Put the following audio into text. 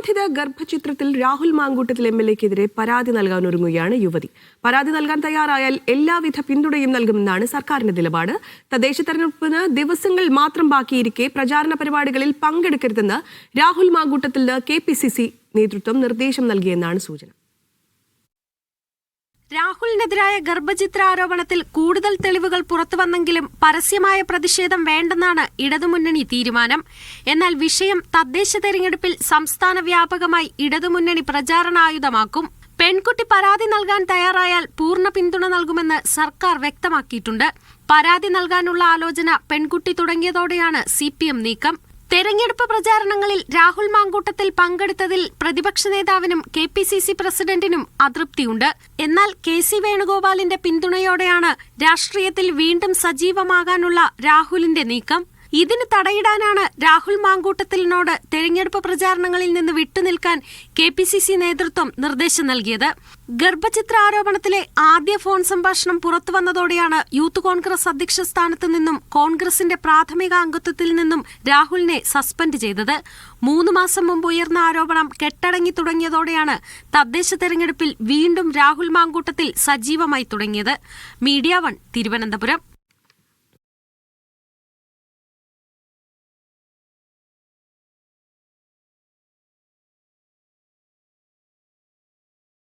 നിർബന്ധിത ഗർഭചിത്രത്തിൽ Rahul Mamkootathil M L എക്കെതിരെ പരാതി നൽകാൻ ഒരുങ്ങുകയാണ് യുവതി. പരാതി നൽകാൻ തയ്യാറായാൽ എല്ലാവിധ പിന്തുണയും നൽകുമെന്നാണ് സർക്കാരിന്റെ നിലപാട്. തദ്ദേശ തെരഞ്ഞെടുപ്പിന് ദിവസങ്ങൾ മാത്രം ബാക്കിയിരിക്കെ പ്രചാരണ പരിപാടികളിൽ പങ്കെടുക്കരുതെന്ന് Rahul Mamkootathil K P C C നേതൃത്വം നിർദ്ദേശം നൽകിയെന്നാണ് സൂചന. രാഹുലിനെതിരായ ഗർഭചിത്ര ആരോപണത്തിൽ കൂടുതൽ തെളിവുകൾ പുറത്തുവന്നെങ്കിലും പരസ്യമായ പ്രതിഷേധം വേണ്ടെന്നാണ് ഇടതുമുന്നണി തീരുമാനം. എന്നാൽ വിഷയം തദ്ദേശ തെരഞ്ഞെടുപ്പിൽ സംസ്ഥാന വ്യാപകമായി ഇടതുമുന്നണി പ്രചാരണായുധമാക്കും പെൺകുട്ടി പരാതി നൽകാൻ തയ്യാറായാൽ പൂർണ പിന്തുണ നൽകുമെന്ന് സർക്കാർ വ്യക്തമാക്കിയിട്ടുണ്ട്. പരാതി നൽകാനുള്ള ആലോചന പെൺകുട്ടി തുടങ്ങിയതോടെയാണ് സി നീക്കം. തെരഞ്ഞെടുപ്പ് പ്രചാരണങ്ങളിൽ രാഹുൽ മാങ്കൂട്ടത്തിൽ പങ്കെടുത്തതിൽ പ്രതിപക്ഷ നേതാവിനും കെ പി സി സി പ്രസിഡന്റിനും അതൃപ്തിയുണ്ട്. എന്നാൽ കെ സി വേണുഗോപാലിന്റെ പിന്തുണയോടെയാണ് രാഷ്ട്രീയത്തിൽ വീണ്ടും സജീവമാകാനുള്ള രാഹുലിന്റെ നീക്കം. ഇതിന് തടയിടാനാണ് രാഹുൽ മാങ്കൂട്ടത്തിലിനോട് തെരഞ്ഞെടുപ്പ് പ്രചാരണങ്ങളിൽ നിന്ന് വിട്ടുനിൽക്കാൻ കെ പി സി സി നേതൃത്വം നിർദ്ദേശം നൽകിയത്. ഗർഭചിത്ര ആരോപണത്തിലെ ആദ്യ ഫോൺ സംഭാഷണം പുറത്തു വന്നതോടെയാണ് യൂത്ത് കോൺഗ്രസ് അധ്യക്ഷ സ്ഥാനത്ത് നിന്നും കോൺഗ്രസിന്റെ പ്രാഥമിക അംഗത്വത്തിൽ നിന്നും രാഹുലിനെ സസ്പെൻഡ് ചെയ്തത്. മൂന്ന് മാസം മുമ്പ് ഉയർന്ന ആരോപണം കെട്ടടങ്ങി തുടങ്ങിയതോടെയാണ് തദ്ദേശ തെരഞ്ഞെടുപ്പിൽ വീണ്ടും രാഹുൽ മാങ്കൂട്ടത്തിൽ സജീവമായി തുടങ്ങിയത്. Media one Thiruvananthapuram.